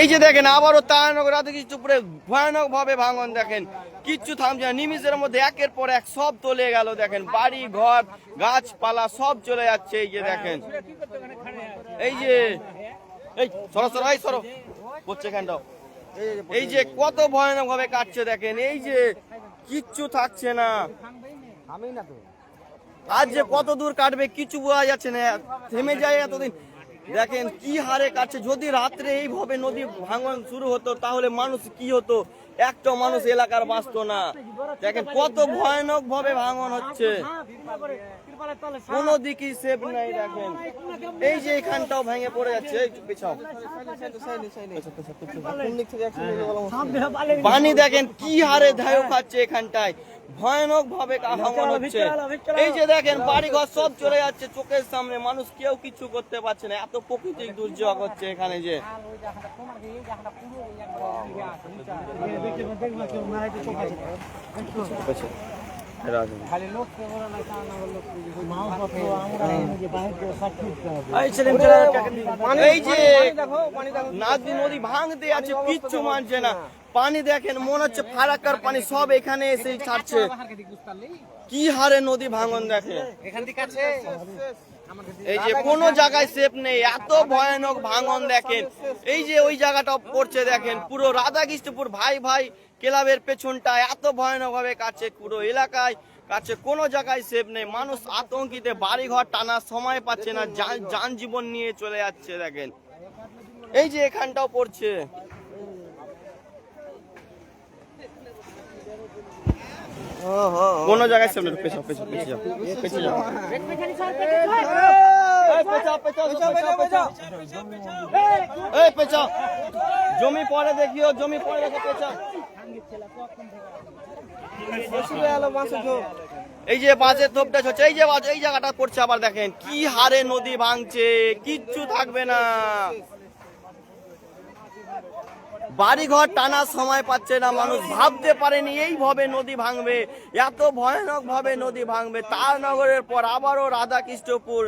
এই যে দেখেন আবারও তারানগর রাতে কিছু ভয়ানক ভাবে ভাঙন দেখেন। কিচ্ছু থামছে না নিমিষের মধ্যে একের পর এক সব তলে গেল দেখেন। বাড়ি ঘর গাছপালা সব চলে যাচ্ছে এই যে দেখেন। এই যে এই সরো সরো এই সরো। এখানটাও এই যে কত ভয়ানক ভাবে কাটছে দেখেন এই যে কিচ্ছু থাকছে না। আমি না তো। আজ যে কত দূর কাটবে কিছু বোঝা যাচ্ছে না। থেমে যায় এতদিন। দেখেন কি হারে কাটছে। যদি রাত্রে এইভাবে নদী ভাঙন শুরু হতো, তাহলে মানুষ কি হতো? একটা মানুষ এলাকার বাঁচতো না। দেখেন কত ভয়ানক ভাবে ভাঙন হচ্ছে। কোনো দিকই সেফ নাই দেখেন। এই যে এখানটাও ভেঙে পড়ে যাচ্ছে পানি দেখেন কি হারে ধায় খাচ্ছে এখানটায়। ভয়ানক ভাবে হচ্ছে। এই যে দেখেন বাড়ি ঘর সব চলে যাচ্ছে চোখের সামনে মানুষ কেউ কিছু করতে পারছে না। এত প্রাকৃতিক দুর্যোগ হচ্ছে এখানে যে। লোক এই যে নাদি নদী ভাঙতে আছে কিচ্ছু মানছে না। পানি দেখেন মনে হচ্ছে ফারাক্কার পানি সব এখানে এসে ছাড়ছে। কি হারে নদী ভাঙন দেখে। এখান থেকে আছে। এই যে কোনো জায়গায় সেফ নেই এত ভয়ানক ভাঙন দেখেন। এই যে ওই জায়গাটা পড়ছে দেখেন পুরো রাধাকৃষ্ণপুর ভাই ভাই ক্লাবের পেছনটা এত ভয়ানক ভাবে কাছে পুরো এলাকায়, কাছে কোনো জায়গায় সেফ নেই। মানুষ আতঙ্কিতে, বাড়িঘর টানার সময় পাচ্ছে না, যান- জীবন নিয়ে চলে যাচ্ছে, দেখেন। এই যে এখানটাও পড়ছে। কোন জায়গায় পেছে পেছে জমি পরে দেখিও, জমি পরে দেখো পেছাও এই যে বাজে ধোপটা হচ্ছে এই যে এই জায়গাটা করছে আবার দেখেন, কি হারে নদী ভাঙছে, কিচ্ছু থাকবে না। বাড়িঘর টানার সময় পাচ্ছে না মানুষ। ভাবতে পারেনি, এইভাবে নদী ভাঙবে, এত ভয়ানক ভাবে নদী ভাঙবে। তারনগরের পর আবারও রাধাকৃষ্ণপুর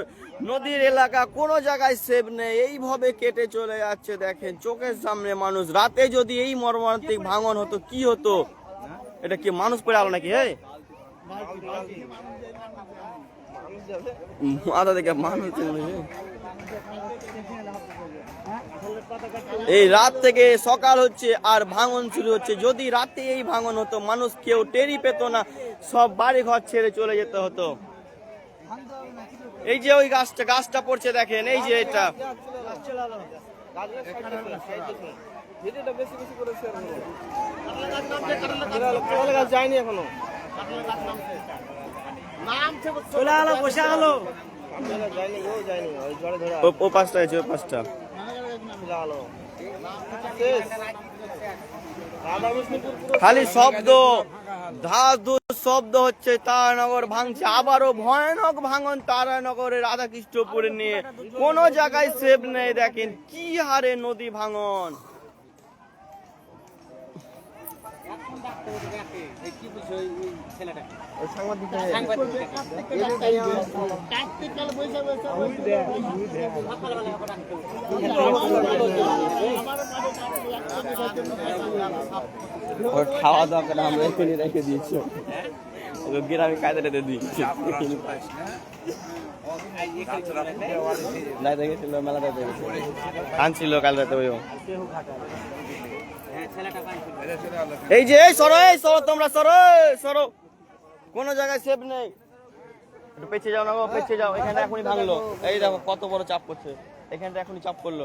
নদীর এলাকা, কোনো জায়গায় সেভ নেই। এইভাবে কেটে চলে যাচ্ছে, দেখেন, চোখের সামনে মানুষ। রাতে যদি এই মর্মান্তিক ভাঙন হতো, কি হতো? এটা কি মানুষ পড়ে আলো নাকি হ্যাঁ মাথা দেখে মানুষ এই রাত থেকে সকাল হচ্ছে আর ভাঙন শুরু হচ্ছে। যদি রাতে এই ভাঙন হতো মানুষ কেউ টেরি পেত না। সব বাড়ি ঘর ছেড়ে চলে যেতে হতো। এই যে ওই গাছটা গাছটা পড়ছে দেখেন এই যে এটা। যায়নি এখনও। চলে বসে ও পাঁচটা আছে ও পাঁচটা। খালি শব্দ ধাস ধুস শব্দ হচ্ছে তারানগর ভাঙছে। আবারও ভয়ানক ভাঙন তারানগরের রাধাকৃষ্ণপুরে নিয়ে। কোনো জায়গায় সেভ নেই দেখেন কি হারে নদী ভাঙন ওই সাংবাদিক খাওয়া দাওয়া করে আমরা এখানে রেখে দিয়েছি। ওকে গ্রামে কায়দা রেখে দিয়েছি। মেলা কানছিল কাল রাতে, ওই এই যে, এই সরো এই সরো তোমরা, সরো সরো। কোনো জায়গায় সেফ নেই। একটু পেছিয়ে যাও না গো পেছিয়ে যাও। এখানে এখনই ভাঙলো। এই দেখো, কত বড় চাপ করছে এখানটা এখনই চাপ করল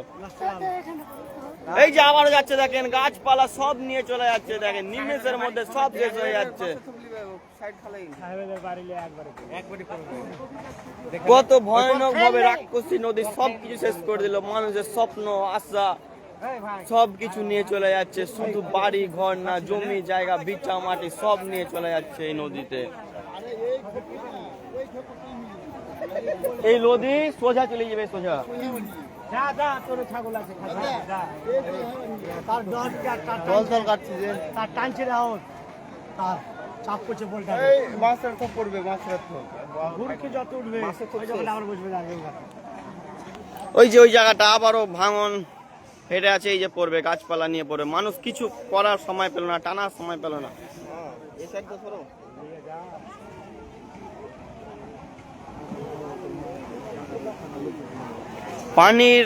এই যে আবারও যাচ্ছে, দেখেন, গাছপালা সব নিয়ে চলে যাচ্ছে, দেখেন, নিমেষের মধ্যে সব শেষ হয়ে যাচ্ছে। কত ভয়ানক ভাবে রাক্ষসী নদী সবকিছু শেষ করে দিল। মানুষের স্বপ্ন, আশা সব কিছু নিয়ে চলে যাচ্ছে শুধু বাড়ি ঘর না জমি জায়গা বিচা মাটি সব নিয়ে চলে যাচ্ছে এই নদীতে। এই নদী সোজা চলে যাবে সোজা। চাপ করছে বলটা মাছের পড়বে মাছের তো। ঘুরকে যত উঠবে ওই যে ওই জায়গাটা আবারও ভাঙন। ফেটে আছে এই যে পড়বে গাছপালা নিয়ে পড়বে। মানুষ কিছু করার সময় পেল না টানার সময় পেল না। পানির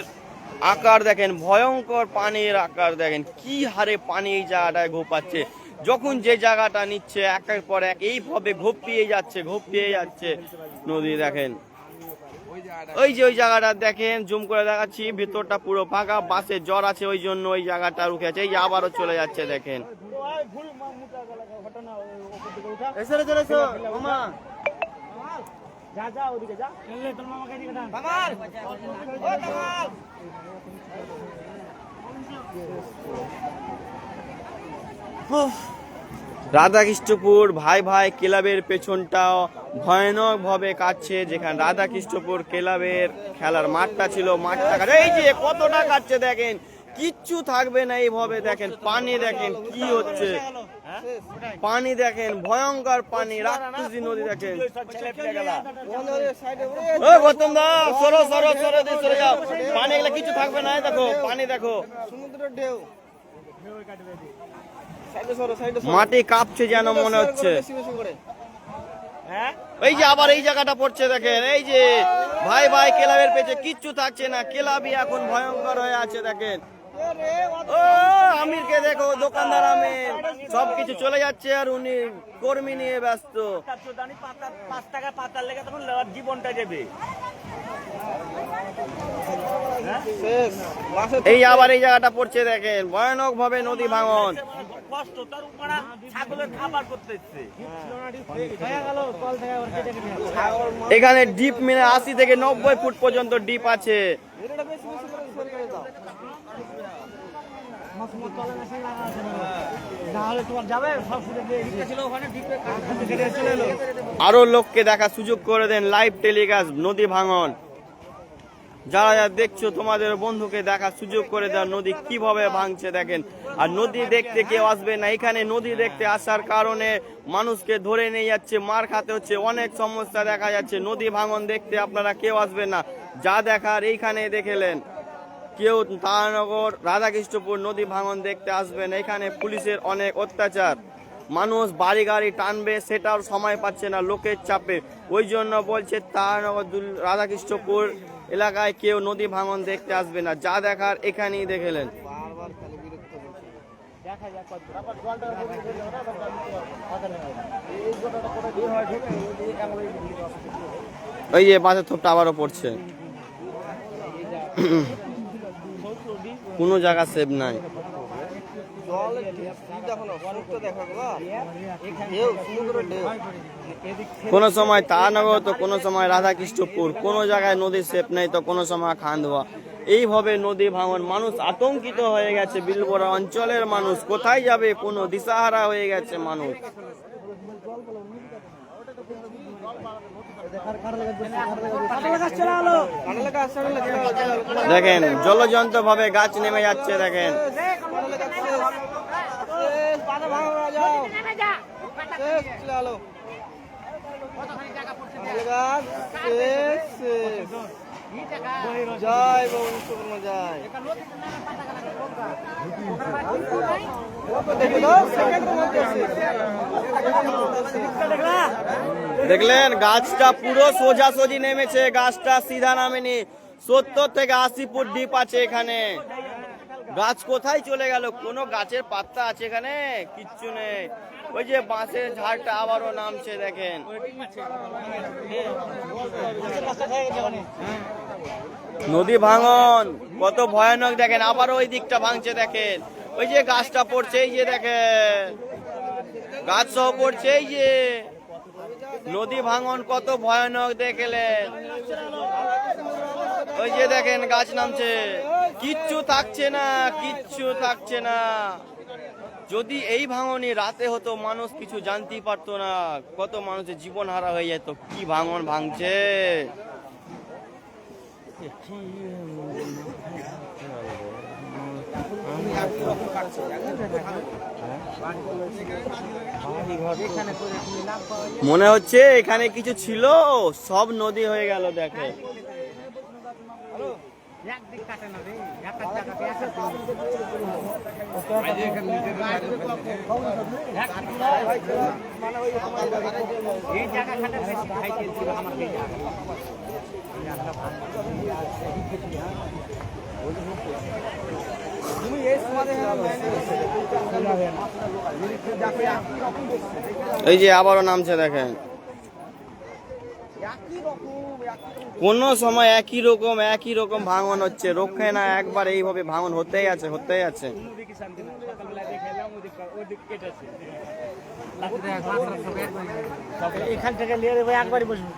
আকার দেখেন ভয়ঙ্কর পানির আকার দেখেন। কি হারে পানি এই জায়গাটায় ঘোপাচ্ছে। যখন যে জায়গাটা নিচ্ছে একের পর এক এইভাবে ঘোপিয়ে যাচ্ছে ঘোপিয়ে যাচ্ছে নদী দেখেন। ওই যে ওই জায়গাটা দেখেন জুম করে দেখাচ্ছি ভেতরটা পুরো ফাঁকা বাসে জ্বর আছে ওই জন্য ওই জায়গাটা রুখে আছে এই যে আবারও চলে যাচ্ছে দেখেন। ভুল রাধাকৃষ্ণপুর ভাই ভাই ক্লাবের পেছনটাও ভয়ানক ভাবে কাটছে, যেখানে রাধাকৃষ্ণপুর ক্লাবের খেলার মাঠটা ছিল মাঠটা এই যে কতটা কাটছে দেখেন, কিচ্ছু থাকবে না এইভাবে দেখেন, পানি দেখেন কি হচ্ছে। পানি দেখেন, ভয়ঙ্কর পানি, রাক্ষসী নদী দেখেন। গৌতম পানি কিছু থাকবে না দেখো, পানি দেখো। সমুদ্রের ঢেউ মাটি কাঁপছে যেন মনে হচ্ছে। হ্যাঁ? এই যে আবার এই জায়গাটা পড়ছে দেখেন এই যে ভাই ভাই ক্লাবের পেছে কিচ্ছু থাকছে না ক্লাবই এখন ভয়ঙ্কর হয়ে আছে দেখেন। ও আমিরকে দেখো দোকানদার আমির। সব কিছু চলে যাচ্ছে আর উনি কর্মী নিয়ে ব্যস্ত। তার চোদানি পাতা পাঁচ টাকা পাতার লেগে তখন জীবনটা যাবে এই আবার এই জায়গাটা পড়ছে দেখেন ভয়ানক ভাবে নদী ভাঙন। এখানে ডিপ মিলে আশি থেকে নব্বই ফুট পর্যন্ত ডিপ আছে এটা বেশি বেশি করে সরে করে দাও আরও লোককে দেখা সুযোগ করে দেন লাইভ টেলিকাস্ট, নদী ভাঙন। যারা যারা দেখছ, তোমাদের বন্ধুকে দেখা সুযোগ করে দেওয়া নদী কীভাবে ভাঙছে দেখেন। আর নদী দেখতে কেউ আসবে না। এখানে নদী দেখতে আসার কারণে মানুষকে ধরে নিয়ে যাচ্ছে, মার খাতে হচ্ছে, অনেক সমস্যা দেখা যাচ্ছে। নদী ভাঙন দেখতে আপনারা কেউ আসবেন না। যা দেখার এইখানে দেখেলেন কেউ তারানগর, রাধাকৃষ্ণপুর নদী ভাঙন দেখতে আসবেন। এখানে পুলিশের অনেক অত্যাচার। মানুষ বাড়ি গাড়ি টানবে, সেটাও সময় পাচ্ছে না লোকের চাপে। ওই জন্য বলছে তারানগর রাধাকৃষ্ণপুর এলাকায় কেউ নদী ভাঙন দেখতে আসবে না। যা দেখার এখানেই দেখেলেন। ওই যে বাসের থোপটা আবারও পড়ছে। কোনো জায়গা সেভ নাই। কোনো সময় তারানগর তো কোনো সময় রাধাকৃষ্ণপুর। কোনো জায়গায় নদী সেফ নেই তো কোনো সময় খান্দোয়া এইভাবে নদী ভাঙন মানুষ আতঙ্কিত হয়ে গেছে। বিলবোরা অঞ্চলের মানুষ কোথায় যাবে? কোনো দিশাহারা হয়ে গেছে মানুষ। দেখেন জলজন্ত ভাবে গাছ নেমে যাচ্ছে দেখেন। দেখলেন, গাছটা পুরো সোজাসুজি নেমেছে, গাছটা সিধা নামেনি। সত্তর থেকে আশি ফুট ডিপ আছে এখানে। গাছ কোথায় চলে গেল? কোনো গাছের পাত্তা আছে এখানে? কিচ্ছু নেই। ওই যে বাঁশের ঝাড়টা আবারও নামছে দেখেন। নদী ভাঙন, কত ভয়ানক দেখেন, আবারও ওই দিকটা ভাঙছে দেখেন। ওই যে গাছটা পড়ছে, এই যে দেখেন। গাছ সহ পড়ছে, এই যে। নদী ভাঙন, কত ভয়ানক দেখলেন। ওই যে দেখেন, গাছ নামছে। কিচ্ছু থাকছে না, কিচ্ছু থাকছে না। যদি এই ভাঙনই রাতে হতো, মানুষ কিছু জানতেই পারতো না, কত মানুষের জীবন হারা হয়ে যেত। কি ভাঙন ভাঙছে? মনে হচ্ছে এখানে কিছু ছিল, সব নদী হয়ে গেল, দেখে। এই জায়গা খাটে বেশি খাইতে ছিল আমার এই জায়গা তুমি এই এই যে আবারও নামছে দেখেন একই রকম একই রকম কোনো সময় একই রকম একই রকম ভাঙন হচ্ছে। রক্ষে না, একবার এইভাবে ভাঙন হতেই আছে হতেই আছে। এখান থেকে নিয়ে একবারই বসবো।